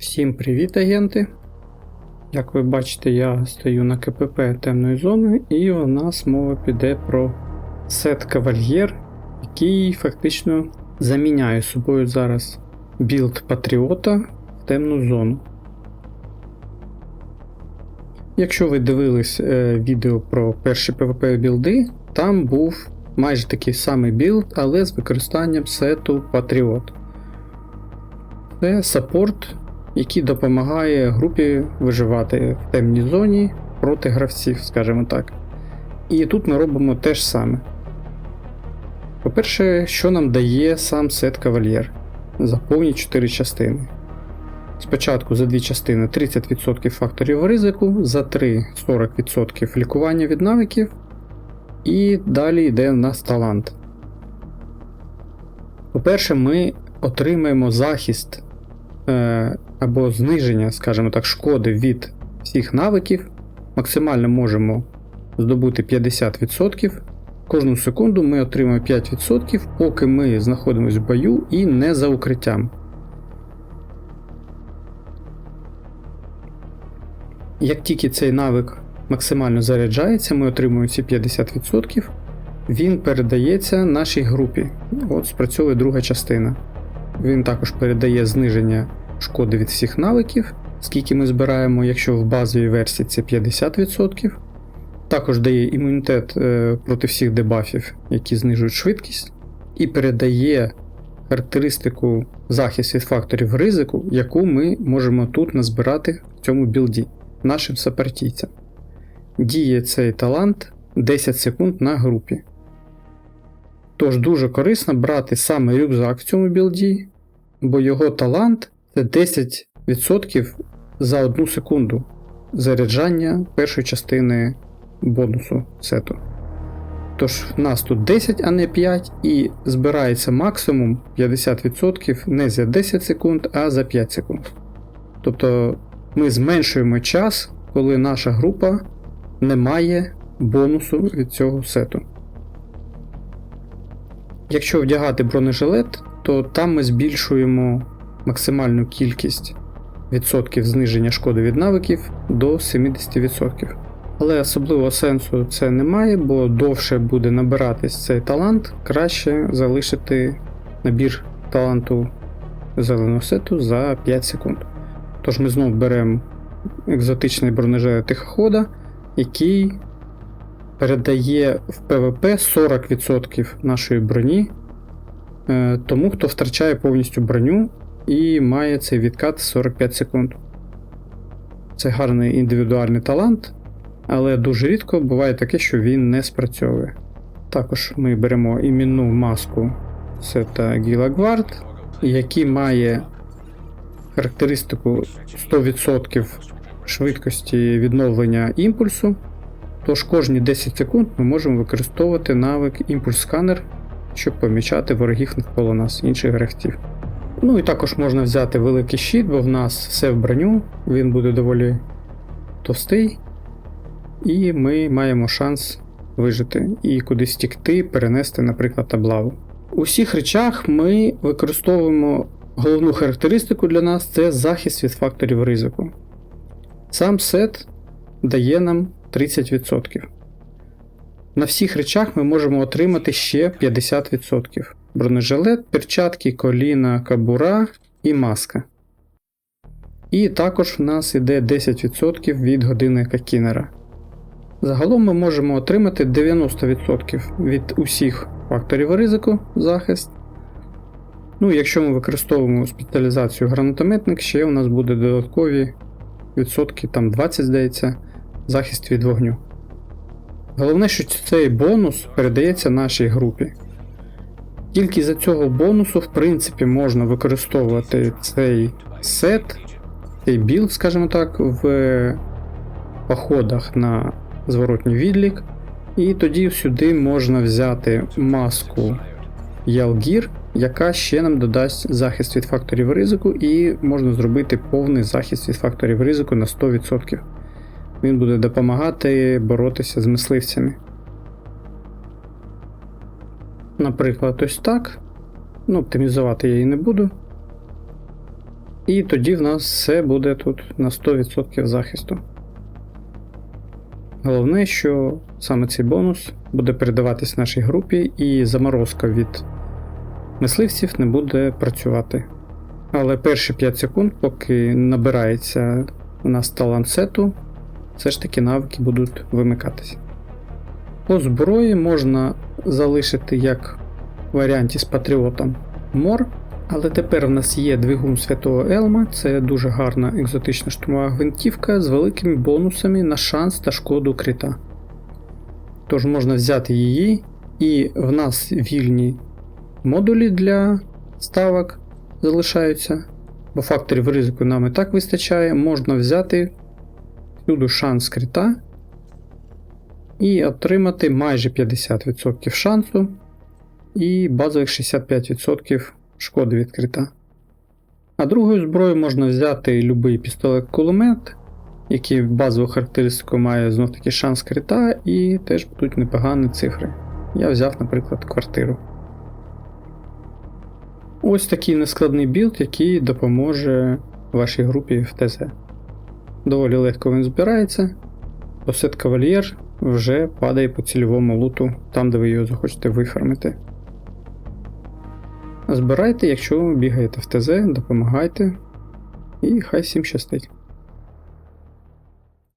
Всім привіт, агенти! Як ви бачите, я стою на КПП темної зони, і у нас мова піде про сет Кавальєр, який фактично заміняє собою зараз білд Патріота в темну зону. Якщо ви дивились е, відео про перші PvP білди, там був майже такий самий білд, але з використанням сету Патріот. Це саппорт, який допомагає групі виживати в темній зоні проти гравців, скажімо так. І тут ми робимо те ж саме. По-перше, що нам дає сам сет Кавальєр за повні 4 частини. Спочатку за дві частини 30% факторів ризику, за 3 40% лікування від навиків, і далі йде в нас талант. По-перше, ми отримаємо захист е, або зниження, скажімо так, шкоди від всіх навиків. Максимально можемо здобути 50%. Кожну секунду ми отримаємо 5%, поки ми знаходимося в бою і не за укриттям. Як тільки цей навик максимально заряджається, ми отримуємо ці 50%, він передається нашій групі. От спрацьовує друга частина. Він також передає зниження шкоди від всіх навиків, скільки ми збираємо, якщо в базовій версії це 50%. Також дає імунітет е, проти всіх дебафів, які знижують швидкість, і передає характеристику захист від факторів ризику, яку ми можемо тут назбирати в цьому білді нашим сапартійцям. Діє цей талант 10 секунд на групі. Тож дуже корисно брати саме рюкзак в цьому білді, бо його талант це 10% за одну секунду заряджання першої частини бонусу сету. Тож в нас тут 10, а не 5, і збирається максимум 50% не за 10 секунд, а за 5 секунд. Тобто ми зменшуємо час, коли наша група не має бонусу від цього сету. Якщо вдягати бронежилет, то там ми збільшуємо максимальну кількість відсотків зниження шкоди від навиків до 70%. Але особливого сенсу це немає, бо довше буде набиратись цей талант, краще залишити набір таланту зеленого сету за 5 секунд. Тож ми знову беремо екзотичний бронежилет тихохода, який передає в ПВП 40% нашої броні е, тому, хто втрачає повністю броню і має цей відкат 45 секунд. Це гарний індивідуальний талант, але дуже рідко буває таке, що він не спрацьовує. Також ми беремо іменну маску сета Гілагвард, який має характеристику 100% швидкості відновлення імпульсу. Тож кожні 10 секунд ми можемо використовувати навик імпульс-сканер, щоб помічати ворогів навколо нас, інших гравців. Ну і також можна взяти великий щит, бо в нас все в броню, він буде доволі товстий, і ми маємо шанс вижити і кудись тікти, перенести, наприклад, таблаву. У всіх речах ми використовуємо головну характеристику для нас це захист від факторів ризику. Сам сет дає нам 30%. На всіх речах ми можемо отримати ще 50%. Бронежилет, перчатки, коліна, кабура і маска. І також в нас йде 10% від годинника Кінера. Загалом ми можемо отримати 90% від усіх факторів ризику захист. Ну, якщо ми використовуємо спеціалізацію гранатометник, ще у нас буде додаткові відсотки, там 20, здається, захист від вогню. Головне, що цей бонус передається нашій групі. Тільки за цього бонусу, в принципі, можна використовувати цей сет, цей білд, скажімо так, в походах на зворотній відлік. І тоді сюди можна взяти маску Ялгір, яка ще нам додасть захист від факторів ризику, і можна зробити повний захист від факторів ризику на 100%. Він буде допомагати боротися з мисливцями. Наприклад, ось так. Ну, оптимізувати я її не буду. І тоді в нас все буде тут на 100% захисту. Головне, що саме цей бонус буде передаватись нашій групі, і заморозка від мисливців не буде працювати. Але перші 5 секунд, поки набирається у нас талант сету, все ж таки навики будуть вимикатись. По зброї можна залишити як варіанті з патріотом мор, але тепер в нас є двигун святого Елма, це дуже гарна екзотична штурмова гвинтівка з великими бонусами на шанс та шкоду крита. Тож можна взяти її, і в нас вільні модулі для ставок залишаються, бо факторів ризику нам і так вистачає. Можна взяти всюди шанс крита і отримати майже 50% шансу і базових 65% шкоди від крита. А другою зброєю можна взяти будь-який пістолет-кулемет, який базову характеристику має знов таки шанс крита, і теж будуть непогані цифри. Я взяв, наприклад, квартиру. Ось такий нескладний білд, який допоможе вашій групі в ТЗ. Доволі легко він збирається. Посет кавальєр вже падає по цільовому луту, там де ви його захочете вифармити. Збирайте, якщо бігаєте в ТЗ, допомагайте. І хай всім щастить.